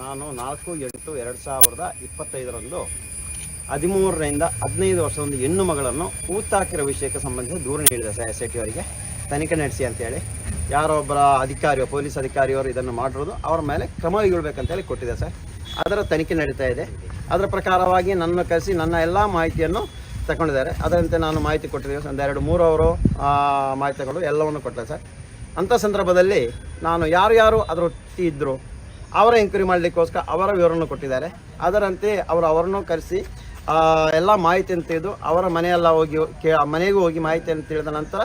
ನಾನು ನಾಲ್ಕು, ಎಂಟು, ಎರಡು ಸಾವಿರದ ಇಪ್ಪತ್ತೈದರಂದು ಹದಿಮೂರರಿಂದ ಹದಿನೈದು ವರ್ಷದ ಒಂದು ಹೆಣ್ಣು ಮಗಳನ್ನು ಕೂತಾಕಿರೋ ವಿಷಯಕ್ಕೆ ಸಂಬಂಧಿಸಿದ ದೂರ ನೀಡಿದೆ ಸರ್, ಎಸ್ ಐ ಟಿ ಅವರಿಗೆ. ತನಿಖೆ ನಡೆಸಿ ಅಂತೇಳಿ ಯಾರೊಬ್ಬರ ಅಧಿಕಾರಿಯೋ, ಪೊಲೀಸ್ ಅಧಿಕಾರಿಯವರು ಇದನ್ನು ಮಾಡಿರೋದು ಅವರ ಮೇಲೆ ಕ್ರಮ ಕೈಗೊಳ್ಬೇಕಂತೇಳಿ ಕೊಟ್ಟಿದೆ ಸರ್. ಅದರ ತನಿಖೆ ನಡೀತಾ ಇದೆ. ಅದರ ಪ್ರಕಾರವಾಗಿ ನನ್ನ ಕರೆಸಿ ನನ್ನ ಎಲ್ಲ ಮಾಹಿತಿಯನ್ನು ತಗೊಂಡಿದ್ದಾರೆ. ಅದರಂತೆ ನಾನು ಮಾಹಿತಿ ಕೊಟ್ಟಿದ್ದೇವೆ ಒಂದು ಎರಡು ಮೂರು ಅವರು ಮಾಹಿತಿ ತಗೊಂಡು ಎಲ್ಲವನ್ನು ಕೊಟ್ಟೆ ಸರ್. ಅಂಥ ಸಂದರ್ಭದಲ್ಲಿ ನಾನು ಯಾರು ಯಾರು ಅದರೊಟ್ಟಿ ಇದ್ದರು ಅವರ ಎಂಕ್ವೈರಿ ಮಾಡಲಿಕ್ಕೋಸ್ಕರ ಅವರ ವಿವರವನ್ನು ಕೊಟ್ಟಿದ್ದಾರೆ. ಅದರಂತೆ ಅವರು ಅವರನ್ನು ಕರೆಸಿ ಎಲ್ಲ ಮಾಹಿತಿಯನ್ನು ತಿಳಿದು ಅವರ ಮನೆಯೆಲ್ಲ ಹೋಗಿ, ಕೇ, ಮನೆಗೂ ಹೋಗಿ ಮಾಹಿತಿಯನ್ನು ತಿಳಿದ ನಂತರ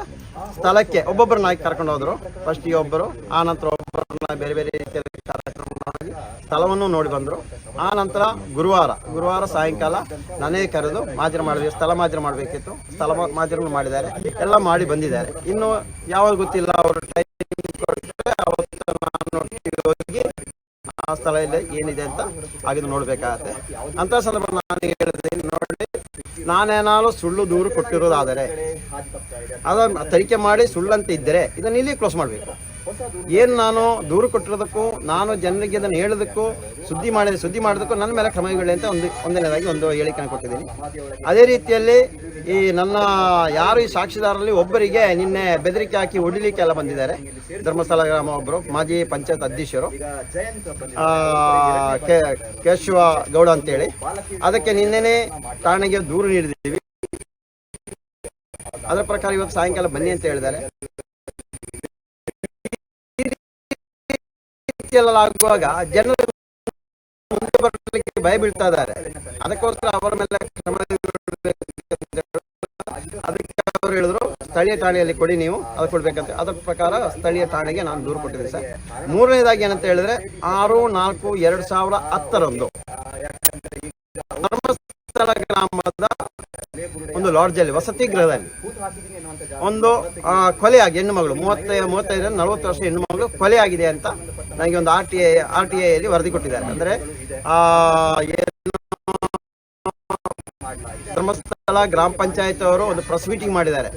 ಸ್ಥಳಕ್ಕೆ ಒಬ್ಬೊಬ್ಬರನ್ನ ಆಗಿ ಕರ್ಕೊಂಡು ಹೋದರು. ಫಸ್ಟಿಗೆ ಒಬ್ಬರು, ಆ ನಂತರ ಒಬ್ಬರನ್ನ ಬೇರೆ ಬೇರೆ ರೀತಿಯಲ್ಲಿ ಕಾರ್ಯಕ್ರಮ ಮಾಡಿ ಸ್ಥಳವನ್ನು ನೋಡಿ ಬಂದರು. ಆ ನಂತರ ಗುರುವಾರ ಗುರುವಾರ ಸಾಯಂಕಾಲ ನನಗೆ ಕರೆದು ಮಾಜರ ಮಾಡಿದ್ವಿ ಸ್ಥಳ ಮಾಜರ ಮಾಡಬೇಕಿತ್ತು. ಸ್ಥಳ ಮಾಜರನ್ನು ಮಾಡಿದ್ದಾರೆ. ಎಲ್ಲ ಮಾಡಿ ಬಂದಿದ್ದಾರೆ. ಇನ್ನು ಯಾವಾಗ ಗೊತ್ತಿಲ್ಲ, ಅವರು ಟೈಮ್ ಸ್ಥಳ ಇಲ್ಲ ಏನಿದೆ ಅಂತ ಆಗಿದ್ದು ನೋಡ್ಬೇಕಾಗತ್ತೆ. ಅಂತ ಸಂದರ್ಭ ನಾನು ಹೇಳಿದೆ ನೋಡಿ, ನಾನೇನಾದ್ರು ಸುಳ್ಳು ದೂರು ಕೊಟ್ಟಿರೋದಾದರೆ, ಅದನ್ನ ತನಿಖೆ ಮಾಡಿ ಸುಳ್ಳಂತ ಇದ್ದರೆ, ಇದನ್ನ ಇಲ್ಲಿ ಕ್ಲೋಸ್ ಮಾಡಬೇಕು. ಏನು ನಾನು ದೂರು ಕೊಟ್ಟಿರೋದಕ್ಕೂ, ನಾನು ಜನರಿಗೆ ಅದನ್ನು ಹೇಳೋದಕ್ಕೂ, ಸುದ್ದಿ ಮಾಡಿದ ಸುದ್ದಿ ಮಾಡೋದಕ್ಕೂ ನನ್ನ ಮೇಲೆ ಕ್ರಮಗಳೇ ಅಂತ ಒಂದು, ಒಂದನೇದಾಗಿ ಒಂದು ಹೇಳಿಕೆಯನ್ನು ಕೊಟ್ಟಿದ್ದೀನಿ. ಅದೇ ರೀತಿಯಲ್ಲಿ ಈ ನನ್ನ ಯಾರು ಈ ಸಾಕ್ಷಿದಾರರಲ್ಲಿ ಒಬ್ಬರಿಗೆ ನಿನ್ನೆ ಬೆದರಿಕೆ ಹಾಕಿ ಹೊಡಿಲಿಕ್ಕೆ ಎಲ್ಲ ಬಂದಿದ್ದಾರೆ. ಧರ್ಮಸ್ಥಳ ಗ್ರಾಮ ಒಬ್ಬರು ಮಾಜಿ ಪಂಚಾಯತ್ ಅಧ್ಯಕ್ಷರು ಕೇಶವ ಗೌಡ ಅಂತೇಳಿ. ಅದಕ್ಕೆ ನಿನ್ನೆನೆ ಠಾಣೆಗೆ ದೂರು ನೀಡಿದ್ದೀವಿ. ಅದರ ಪ್ರಕಾರ ಇವತ್ತು ಸಾಯಂಕಾಲ ಬನ್ನಿ ಅಂತ ಹೇಳಿದ್ದಾರೆ ಈ ರೀತಿಯೆಲ್ಲ ಆಗುವಾಗ ಜನರು ಮುಂದೆ ಬರಲಿಕ್ಕೆ ಭಯ ಬೀಳ್ತಾ ಇದ್ದಾರೆ. ಅದಕ್ಕೋಸ್ಕರ ಅವರ ಮೇಲೆ ಕ್ರಮ ಅದಕ್ಕೆ ಅವರು ಹೇಳಿದ್ರು ಸ್ಥಳೀಯ ಠಾಣೆಯಲ್ಲಿ ಕೊಡಿ ನೀವು ಅದು ಕೊಡ್ಬೇಕಂತ. ಅದರ ಪ್ರಕಾರ ಸ್ಥಳೀಯ ಠಾಣೆಗೆ ನಾನು ದೂರು ಕೊಟ್ಟಿದ್ದೀನಿ ಸರ್. ಮೂರನೇದಾಗಿ ಏನಂತ ಹೇಳಿದ್ರೆ ಆರು ನಾಲ್ಕು ಎರಡು ಸಾವಿರ ಹತ್ತರಂದು ಧರ್ಮಸ್ಥಳ ಗ್ರಾಮದ ಒಂದು ಲಾಡ್ಜಲ್ಲಿ ವಸತಿ ಗೃಹದಲ್ಲಿ ಒಂದು ಆ, ಆಗಿ ಹೆಣ್ಣು ಮಗಳು ಮೂವತ್ತೈದು ಮೂವತ್ತೈದರಿಂದ ನಲವತ್ತು ವರ್ಷ ಹೆಣ್ಣು ಮಗಳು ಕೊಲೆಯಾಗಿದೆ ಅಂತ ನನಗೆ ಒಂದು R T I R T ಐಯಲ್ಲಿ ವರದಿ ಕೊಟ್ಟಿದ್ದಾರೆ. ಅಂದರೆ ಧರ್ಮಸ್ಥಳ ಗ್ರಾಮ ಪಂಚಾಯತ್ ಅವರು ಒಂದು ಪ್ರೆಸ್ ಮೀಟಿಂಗ್ ಮಾಡಿದ್ದಾರೆ.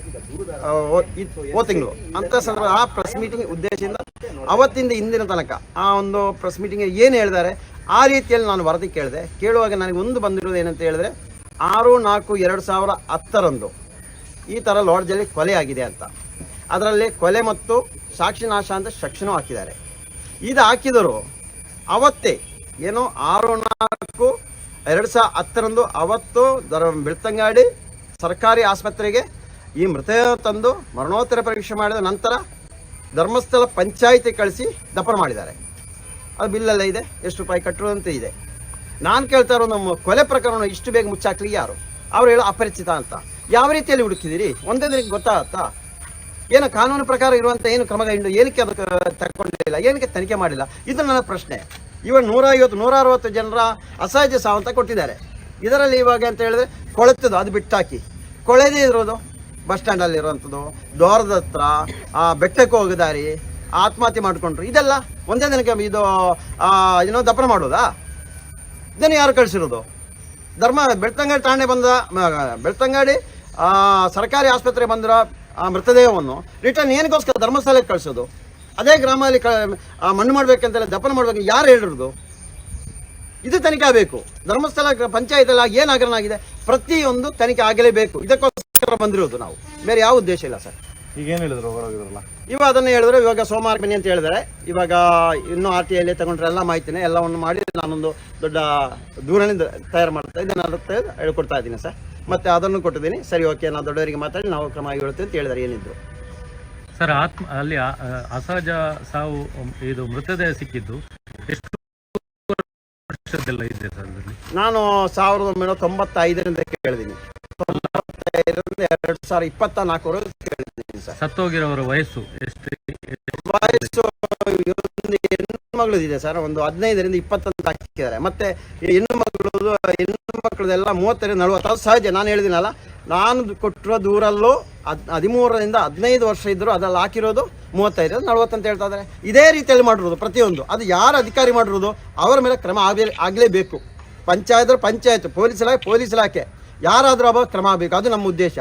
ಓ- ತಿಂಗಳು. ಅಂತ ಸಂದರ್ಭ ಆ ಪ್ರೆಸ್ ಮೀಟಿಂಗ್ ಉದ್ದೇಶದಿಂದ ಅವತ್ತಿಂದ ಇಂದಿನ ತನಕ ಆ ಒಂದು ಪ್ರೆಸ್ ಮೀಟಿಂಗ್ ಏನು ಹೇಳಿದ್ದಾರೆ, ಆ ರೀತಿಯಲ್ಲಿ ನಾನು ವರದಿ ಕೇಳಿದೆ. ಕೇಳುವಾಗ ನನಗೆ ಒಂದು ಬಂದಿರೋದು ಏನಂತ ಹೇಳಿದ್ರೆ, ಆರು, ನಾಲ್ಕು, ಎರಡು ಸಾವಿರ ಹತ್ತರಂದು ಈ ಥರ ಲಾಡ್ಜಲ್ಲಿ ಕೊಲೆ ಆಗಿದೆ ಅಂತ. ಅದರಲ್ಲಿ ಕೊಲೆ ಮತ್ತು ಸಾಕ್ಷಿ ನಾಶ ಅಂತ ಶಕ್ಷಣ ಹಾಕಿದ್ದಾರೆ. ಇದು ಹಾಕಿದರು ಅವತ್ತೇ, ಏನೋ ಆರು ನಾಲ್ಕು, ಎರಡು ಸಾವಿರ ಹತ್ತರಂದು ಅವತ್ತು ದರ ಬೆಳ್ತಂಗಾಡಿ ಸರ್ಕಾರಿ ಆಸ್ಪತ್ರೆಗೆ ಈ ಮೃತದೇಹ ತಂದು ಮರಣೋತ್ತರ ಪರೀಕ್ಷೆ ಮಾಡಿದ ನಂತರ ಧರ್ಮಸ್ಥಳ ಪಂಚಾಯಿತಿ ಕಳಿಸಿ ದಫನ ಮಾಡಿದ್ದಾರೆ. ಅದು ಬಿಲ್ಲೆಲ್ಲ ಇದೆ, ಎಷ್ಟು ರೂಪಾಯಿ ಕಟ್ಟುವಂತೆ ಇದೆ. ನಾನು ಕೇಳ್ತಾ ಇರೋ ನಮ್ಮ ಕೊಲೆ ಪ್ರಕರಣ ಇಷ್ಟು ಬೇಗ ಮುಚ್ಚಾಕ್ಲಿ ಯಾರು? ಅವ್ರು ಹೇಳೋ ಅಪರಿಚಿತ ಅಂತ. ಯಾವ ರೀತಿಯಲ್ಲಿ ಹುಡುಕಿದಿರಿ ಒಂದೇ ದಿನಕ್ಕೆ ಗೊತ್ತಾಗತ್ತಾ? ಏನು ಕಾನೂನು ಪ್ರಕಾರ ಇರುವಂಥ ಏನು ಕ್ರಮ ಕೈಗೊಂಡು ಏನಕ್ಕೆ ಅದಕ್ಕೆ ತಗೊಂಡಿಲ್ಲ ಏನಕ್ಕೆ ತನಿಖೆ ಮಾಡಿಲ್ಲ? ಇದು ನನ್ನ ಪ್ರಶ್ನೆ. ಇವಾಗ ನೂರ ಐವತ್ತು ನೂರ ಅರವತ್ತು ಜನರ ಅಸಹಜ ಸಾವಂತ ಕೊಟ್ಟಿದ್ದಾರೆ. ಇದರಲ್ಲಿ ಇವಾಗ ಅಂತ ಹೇಳಿದ್ರೆ ಕೊಳೆತದು ಅದು ಬಿಟ್ಟಾಕಿ. ಕೊಳೆದೇ ಇರೋದು? ಬಸ್ ಸ್ಟ್ಯಾಂಡಲ್ಲಿರುವಂಥದ್ದು ದ್ವಾರದ ಹತ್ರ ಆ, ಬೆಟ್ಟಕ್ಕೆ ಹೋಗಿದಾರಿ ಆತ್ಮಹತ್ಯೆ ಮಾಡಿಕೊಂಡ್ರು. ಇದೆಲ್ಲ ಒಂದೇ ದಿನಕ್ಕೆ ಇದು ಏನೋ ದಪ್ಪನ ಮಾಡೋದಾ? ಇದನ್ನು ಯಾರು ಕಳಿಸಿರೋದು? ಧರ್ಮ ಬೆಳ್ತಂಗಡಿ ಠಾಣೆ ಬಂದ ಬೆಳ್ತಂಗಾಡಿ ಸರ್ಕಾರಿ ಆಸ್ಪತ್ರೆ ಬಂದಿರೋ ಆ ಮೃತದೇಹವನ್ನು ರಿಟರ್ನ್ ಏನಕ್ಕೋಸ್ಕರ ಧರ್ಮಸ್ಥಳಕ್ಕೆ ಕಳಿಸೋದು? ಅದೇ ಗ್ರಾಮದಲ್ಲಿ ಕ ಆ, ಮಣ್ಣು ಮಾಡಬೇಕಂತೆಲ್ಲ ದಫನ ಮಾಡಬೇಕು ಯಾರು ಹೇಳಿರೋದು? ಇದು ತನಿಖೆ ಆಗಬೇಕು. ಧರ್ಮಸ್ಥಳ ಪಂಚಾಯತಲ್ಲಿ ಏನು ಹಗರಣ ಆಗಿದೆ? ಪ್ರತಿಯೊಂದು ತನಿಖೆ ಆಗಲೇಬೇಕು. ಇದಕ್ಕೋಸ್ಕರ ಬಂದಿರೋದು ನಾವು. ಬೇರೆ ಯಾವ ಉದ್ದೇಶ ಇಲ್ಲ ಸರ್. ಈಗ ಏನು ಹೇಳಿದ್ರು ಹೊರಗಿದ್ರಲ್ಲ? ಇವಾಗ ಅದನ್ನು ಹೇಳಿದ್ರು ಇವಾಗ ಸೋಮವಾರ ಬನ್ನಿ ಅಂತ ಹೇಳಿದ್ದಾರೆ ಇವಾಗ ಇನ್ನೂ ಆರ್ ಟಿ ಐಲಿ ತಗೊಂಡ್ರೆ ಎಲ್ಲ ಮಾಹಿತಿನೇ ಎಲ್ಲವನ್ನು ಮಾಡಿ ನಾನೊಂದು ದೊಡ್ಡ ದೂರದಿಂದ ತಯಾರು ಮಾಡ್ತಾ ಇದ್ದೀನಿ ಅದಕ್ಕೆ ಹೇಳ್ಕೊಡ್ತಾ ಇದ್ದೀನಿ ಸರ್. ಮತ್ತೆ ಅದನ್ನು ಕೊಟ್ಟಿದ್ದೀನಿ. ಸರಿ ಓಕೆ ನಾವು ದೊಡ್ಡವರಿಗೆ ಮಾತಾಡಿ ನಾವು ಕ್ರಮ ಹೇಳ್ತೀವಿ ಅಂತ ಹೇಳಿದ್ರೆ ಏನಿದ್ರು. ಸರ್ ಆತ್ಮ ಅಲ್ಲಿ ಅಸಹಜ ಸಾವು ಇದು ಮೃತದೇಹ ಸಿಕ್ಕಿದ್ದು ಎಷ್ಟು ವರ್ಷದೆಲ್ಲ ಇದೆ ಸರ್ ಅದರಲ್ಲಿ? ನಾನು ಸಾವಿರದ ಒಂಬೈನೂರ ತೊಂಬತ್ತೈದರಿಂದ ಕೇಳಿದ್ದೀನಿ. ತೊಂಬತ್ತೈದರಿಂದ ಎರಡು ಸಾವಿರ ಇಪ್ಪತ್ತ ನಾಲ್ಕರವರೆಗೆ ಕೇಳಿದ್ದೀನಿ ಸರ್. ಸತ್ತೋಗಿರೋರ ವಯಸ್ಸು ಎಷ್ಟು? ವಯಸ್ಸು ಒಂದು ಹೆಣ್ಣು ಮಗಳಿದೆ ಸರ್. ಒಂದು ಹದಿನೈದರಿಂದ ಇಪ್ಪತ್ತಂತ ಹಾಕಿದ್ದಾರೆ. ಮತ್ತೆ ಹೆಣ್ಣು ಮಗಳು ಹೆಣ್ಣು ಮಕ್ಕಳದೆಲ್ಲ ಮೂವತ್ತರಿಂದ ನಲವತ್ತು ಅದು ಸಹಜ, ನಾನು ಹೇಳಿದಿನಲ್ಲ. ನಾನು ಕೊಟ್ಟಿರೋ ದೂರಲ್ಲೂ ಹದ್, ಹದಿಮೂರರಿಂದ ಹದಿನೈದು ವರ್ಷ ಇದ್ದರೂ ಅದರಲ್ಲಿ ಹಾಕಿರೋದು ಮೂವತ್ತೈದು ನಲವತ್ತು ಅಂತ ಹೇಳ್ತಾ ಇದ್ದಾರೆ. ಇದೇ ರೀತಿಯಲ್ಲಿ ಮಾಡಿರೋದು ಪ್ರತಿಯೊಂದು. ಅದು ಯಾರು ಅಧಿಕಾರಿ ಮಾಡಿರೋದು? ಅವರ ಮೇಲೆ ಕ್ರಮ ಆಗಲೇ, ಆಗಲೇಬೇಕು. ಪಂಚಾಯತ್ ಪಂಚಾಯತ್, ಪೊಲೀಸ್ ಇಲಾಖೆ ಪೊಲೀಸ್ ಇಲಾಖೆ. ಯಾರಾದರೂ ಅವಾಗ ಕ್ರಮ ಆಗಬೇಕು. ಅದು ನಮ್ಮ ಉದ್ದೇಶ.